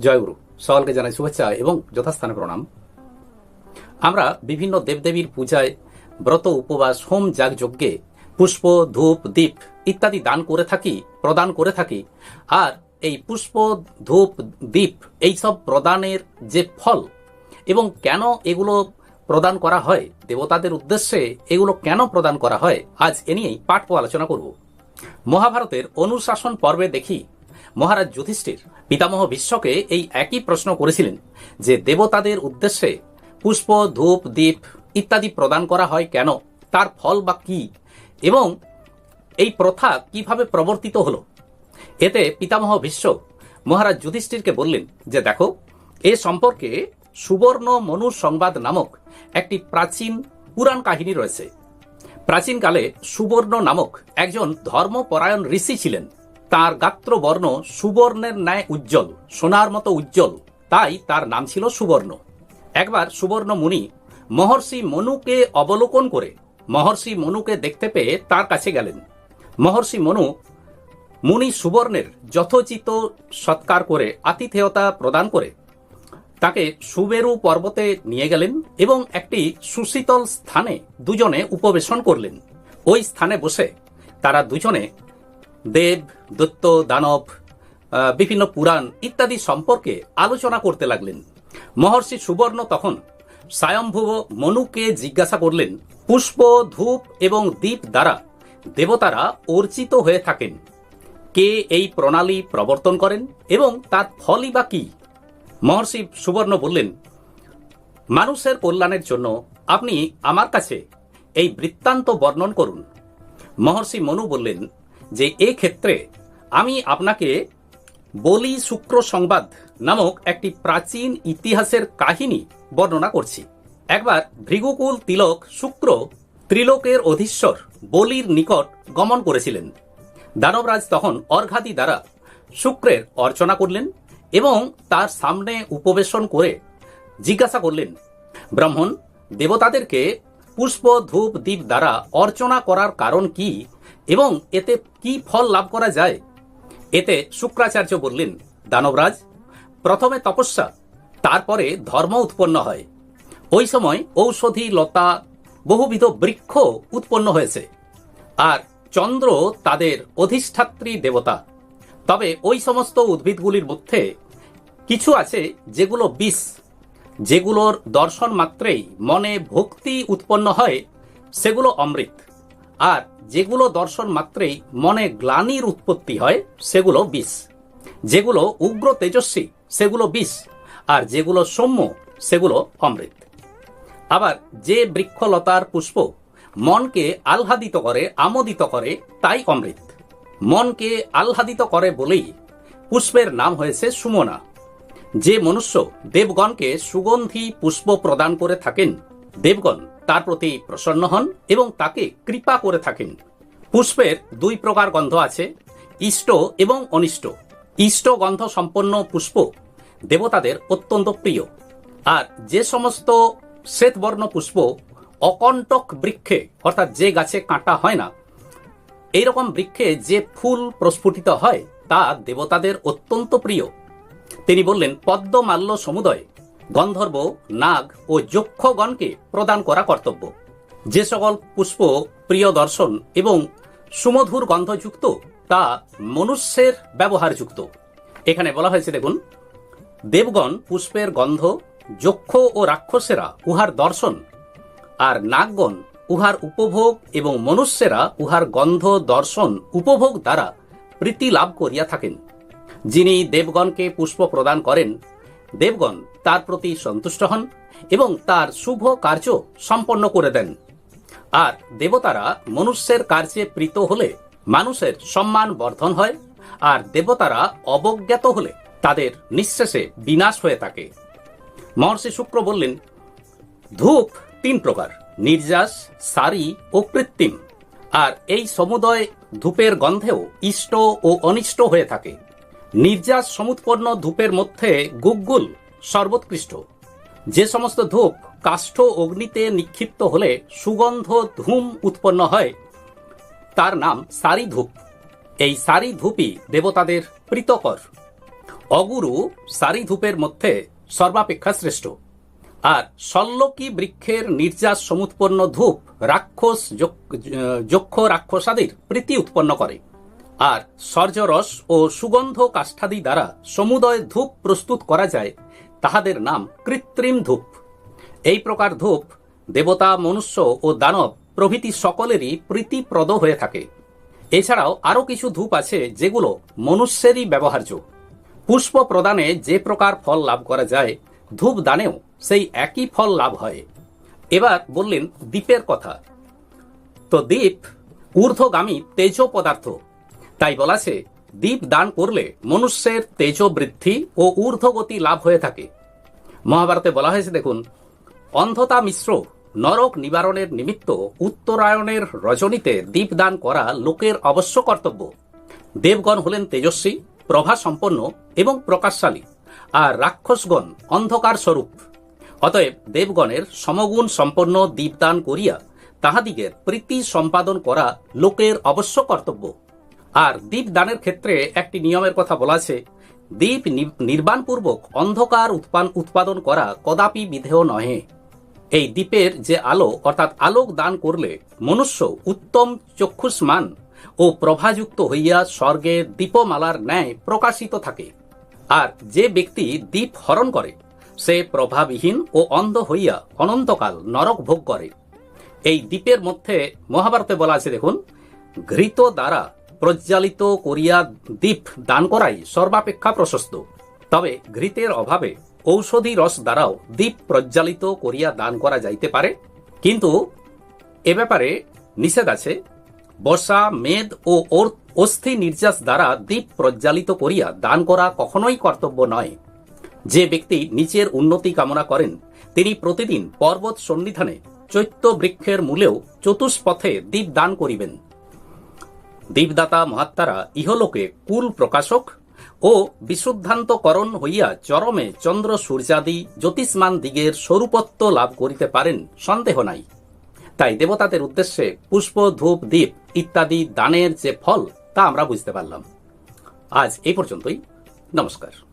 জয়গুরু সকলকে জানাই শুভেচ্ছা এবং যথাস্থানে প্রণাম। আমরা বিভিন্ন দেবদেবীর পূজায় ব্রত, উপবাস, হোম, যাগ যজ্ঞে পুষ্প, ধূপ, দীপ ইত্যাদি দান করে থাকি, প্রদান করে থাকি। আর এই পুষ্প, ধূপ, দীপ এইসব প্রদানের যে ফল এবং কেন এগুলো প্রদান করা হয়, দেবতাদের উদ্দেশ্যে এগুলো কেন প্রদান করা হয়, আজ এ নিয়েই পাঠ আলোচনা করব। মহাভারতের অনুশাসন পর্বে দেখি মহারাজ যুধিষ্ঠির পিতামহ বিশ্বকে এই একই প্রশ্ন করেছিলেন যে দেবতাদের উদ্দেশ্যে পুষ্প, ধূপ, দ্বীপ ইত্যাদি প্রদান করা হয় কেন? তার ফল বা কি? এবং এই প্রথা কীভাবে প্রবর্তিত হলো? এতে পিতামহ বিশ্ব মহারাজ যুধিষ্ঠিরকে বললেন যে দেখো, এ সম্পর্কে সুবর্ণ মনু সংবাদ নামক একটি প্রাচীন পুরাণ কাহিনী রয়েছে। প্রাচীনকালে সুবর্ণ নামক একজন ধর্মপরায়ণ ঋষি ছিলেন। তার গাত্র বর্ণ সুবর্ণের ন্যায় উজ্জ্বল, সোনার মতো উজ্জ্বল। তাই তার নাম ছিল সুবর্ণ। একবার সুবর্ণ মুনি মহর্ষি মনুকে অবলোকন করে মহর্ষি মনুকে দেখতে পেয়ে তার কাছে গেলেন। মহর্ষি মনু মুনি সুবর্ণের যথোচিত সৎকার করে আতিথেয়তা প্রদান করে তাকে সুবেরু পর্বতে নিয়ে গেলেন এবং একটি সুশীতল স্থানে দুজনে উপবেশন করলেন। ওই স্থানে বসে তারা দুজনে দেব, দত্ত, দানব বিভিন্ন পুরাণ ইত্যাদি সম্পর্কে আলোচনা করতে লাগলেন। মহর্ষি সুবর্ণ তখন স্বয়ম্ভুব মনুকে জিজ্ঞাসা করলেন, পুষ্প, ধূপ এবং দ্বীপ দ্বারা দেবতারা অর্চিত হয়ে থাকেন। কে এই প্রণালী প্রবর্তন করেন এবং তার ফলই বা কি? মহর্ষি সুবর্ণ বললেন, মানুষের কল্যাণের জন্য আপনি আমার কাছে এই বৃত্তান্ত বর্ণন করুন। মহর্ষি মনু বললেন যে এ ক্ষেত্রে আমি আপনাকে বলি শুক্র সংবাদ নামক একটি প্রাচীন ইতিহাসের কাহিনী বর্ণনা করছি। একবার ভৃগুকুল তিলক শুক্র ত্রিলোকের অধীশ্বর বলির নিকট গমন করেছিলেন। দানবরাজ তখন অর্ঘাদি দ্বারা শুক্রের অর্চনা করলেন এবং তার সামনে উপবেশন করে জিজ্ঞাসা করলেন, ব্রাহ্মণ, দেবতাদেরকে পুষ্প ধূপ দ্বীপ দ্বারা অর্চনা করার কারণ কি এবং এতে কি ফল লাভ করা যায়? এতে শুক্রাচার্য বললেন, দানবরাজ, প্রথমে তপস্যা, তারপরে ধর্ম উৎপন্ন হয়। ওই সময় ঔষধি লতা, বহুবিধ বৃক্ষ উৎপন্ন হয়েছে। আর চন্দ্র তাদের অধিষ্ঠাত্রী দেবতা। তবে ওই সমস্ত উদ্ভিদগুলির মধ্যে কিছু আছে যেগুলো বিষ। যেগুলোর দর্শন মাত্রেই মনে ভক্তি উৎপন্ন হয়, সেগুলো অমৃত। আর যেগুলো দর্শন মাত্রেই মনে গ্লানির উৎপত্তি হয়, সেগুলো বিষ। যেগুলো উগ্র তেজস্বী, সেগুলো বিষ, আর যেগুলো সৌম্য, সেগুলো অমৃত। আবার যে বৃক্ষলতার পুষ্প মনকে আহ্লাদিত করে, আমোদিত করে, তাই অমৃত। মনকে আহ্লাদিত করে বলেই পুষ্পের নাম হয়েছে সুমনা। যে মনুষ্য দেবগণকে সুগন্ধি পুষ্প প্রদান করে থাকেন, দেবগণ তার প্রতি প্রসন্ন হন এবং তাকে কৃপা করে থাকেন। পুষ্পের দুই প্রকার গন্ধ আছে, ইষ্ট এবং অনিষ্ট। ইষ্ট গন্ধ সম্পন্ন পুষ্প দেবতাদের অত্যন্ত প্রিয়। আর যে সমস্ত শ্বেতবর্ণ পুষ্প অকণ্টক বৃক্ষে, অর্থাৎ যে গাছে কাঁটা হয় না, এইরকম বৃক্ষে যে ফুল প্রস্ফুটিত হয়, তা দেবতাদের অত্যন্ত প্রিয়। তিনি বললেন, পদ্মমাল্য সমুদয় গন্ধর্ব, নাগ ও যক্ষগণকে প্রদান করা কর্তব্য। যে সকল পুষ্প, প্রিয় দর্শন এবং সুমধুর গন্ধযুক্ত, তা মনুষ্যের ব্যবহারযুক্ত। এখানে বলা হয়েছে, দেখুন, দেবগণ পুষ্পের গন্ধ, যক্ষ ও রাক্ষসেরা উহার দর্শন, আর নাগগণ উহার উপভোগ এবং মনুষ্যেরা উহার গন্ধ, দর্শন, উপভোগ দ্বারা প্রীতি লাভ করিয়া থাকেন। যিনি দেবগণকে পুষ্প প্রদান করেন দেবগণ তার প্রতি সন্তুষ্ট হন এবং তার শুভ কার্য সম্পন্ন করে দেন। আর দেবতারা মনুষ্যের কার্যে প্রীত হলে মানুষের সম্মান বর্ধন হয়, আর দেবতারা অবজ্ঞাত হলে তাদের নিঃশেষে বিনাশ হয়ে থাকে। মহর্ষি শুক্র বললেন, ধূপ তিন প্রকার, নির্যাস, সারি ও কৃত্রিম। আর এই সমুদয় ধূপের গন্ধেও ইষ্ট ও অনিষ্ট হয়ে থাকে। নির্যাস সমুৎপন্ন ধূপের মধ্যে গুগ্গুল সর্বোৎকৃষ্ট। যে সমস্ত ধূপ কাষ্ঠ অগ্নিতে নিক্ষিপ্ত হলে সুগন্ধ ধূম উৎপন্ন হয়, তার নাম সারি ধূপ। এই সারি ধূপই দেবতাদের প্রীতকর। অগুরু সারি ধূপের মধ্যে সর্বাপেক্ষা শ্রেষ্ঠ। আর সল্লকি বৃক্ষের নির্যাস সমুৎপন্ন ধূপ রাক্ষস যক্ষ রাক্ষসাদের প্রীতি উৎপন্ন করে। আর সর্যরস ও সুগন্ধ কাষ্ঠাদি দ্বারা সমুদয় ধূপ প্রস্তুত করা যায়, তাহাদের নাম কৃত্রিম ধূপ। এই প্রকার ধূপ দেবতা, মনুষ্য ও দানব প্রভৃতি সকলেরই প্রীতিপ্রদ হয়ে থাকে। এছাড়াও আরও কিছু ধূপ আছে যেগুলো মনুষ্যেরই ব্যবহার্য। পুষ্প প্রদানে যে প্রকার ফল লাভ করা যায়, ধূপ দানেও সেই একই ফল লাভ হয়। এবার বললেন দ্বীপের কথা। তো দ্বীপ ঊর্ধ্বগামী তেজ পদার্থ তাই বলাছে দীপ দান করলে মনুষ্যের তেজ বৃদ্ধি ও ঊর্ধ্বগতি লাভ হয়ে থাকে। মহাভারতে বলা হয়েছে, দেখুন, অন্ধতা মিশ্র নরক নিবারণের নিমিত্ত উত্তরায়ণের রজনীতে দীপদান করা লোকের অবশ্য কর্তব্য। দেবগণ হলেন তেজস্বী প্রভা সম্পন্ন এবং প্রকাশশালী, আর রাক্ষসগণ অন্ধকার স্বরূপ অতএব দেবগণের সমগুণ সম্পন্ন দীপদান করিয়া তাহাদিগের প্রীতি সম্পাদন করা লোকের অবশ্য কর্তব্য। আর দীপ দানের ক্ষেত্রে একটি নিয়মের কথা বলা আছে। নির্বাণপূর্বক অন্ধকার উৎপান উৎপাদন করা কদাপি বিধেয় নহে। এই দ্বীপের যে আলো, অর্থাৎ আলোক দান করলে মনুষ্য উত্তম চক্ষুষ্মান ও প্রভাযুক্ত হইয়া স্বর্গে দীপমালার ন্যায় প্রকাশিত থাকে। আর যে ব্যক্তি দ্বীপ হরণ করে, সে প্রভাবিহীন ও অন্ধ হইয়া অনন্তকাল নরক ভোগ করে। এই দ্বীপের মধ্যে মহাভারতে বলা আছে, দেখুন, ঘৃত দ্বারা প্রজ্বালিত করিয়া দ্বীপ দান করাই সর্বাপেক্ষা প্রশস্ত। তবে ঘৃতের অভাবে ঔষধি রস দ্বারাও দ্বীপ প্রজ্বালিত করিয়া দান করা যাইতে পারে। কিন্তু এ ব্যাপারে নিষেধ আছে। বর্ষা, মেদ ও অস্থি নির্যাস দ্বারা দ্বীপ প্রজ্বালিত করিয়া দান করা কখনোই কর্তব্য নয়। যে ব্যক্তি নিচের উন্নতি কামনা করেন, তিনি প্রতিদিন পর্বত সন্নিধানে চৈত্য বৃক্ষের মূলেও চতুষ্পথে দ্বীপ দান করিবেন। দীপদাতা মহাত্মারা ইহলোকে কুল প্রকাশক ও বিশুদ্ধান্তকরণ হইয়া চরমে চন্দ্র সূর্যাদি জ্যোতিষ্মান দিগের স্বরূপত্ব লাভ করিতে পারেন, সন্দেহ নাই। তাই দেবতাদের উদ্দেশ্যে পুষ্প, ধূপ দ্বীপ ইত্যাদি দানের যে ফল, তা আমরা বুঝতে পারলাম। আজ এই পর্যন্তই। নমস্কার।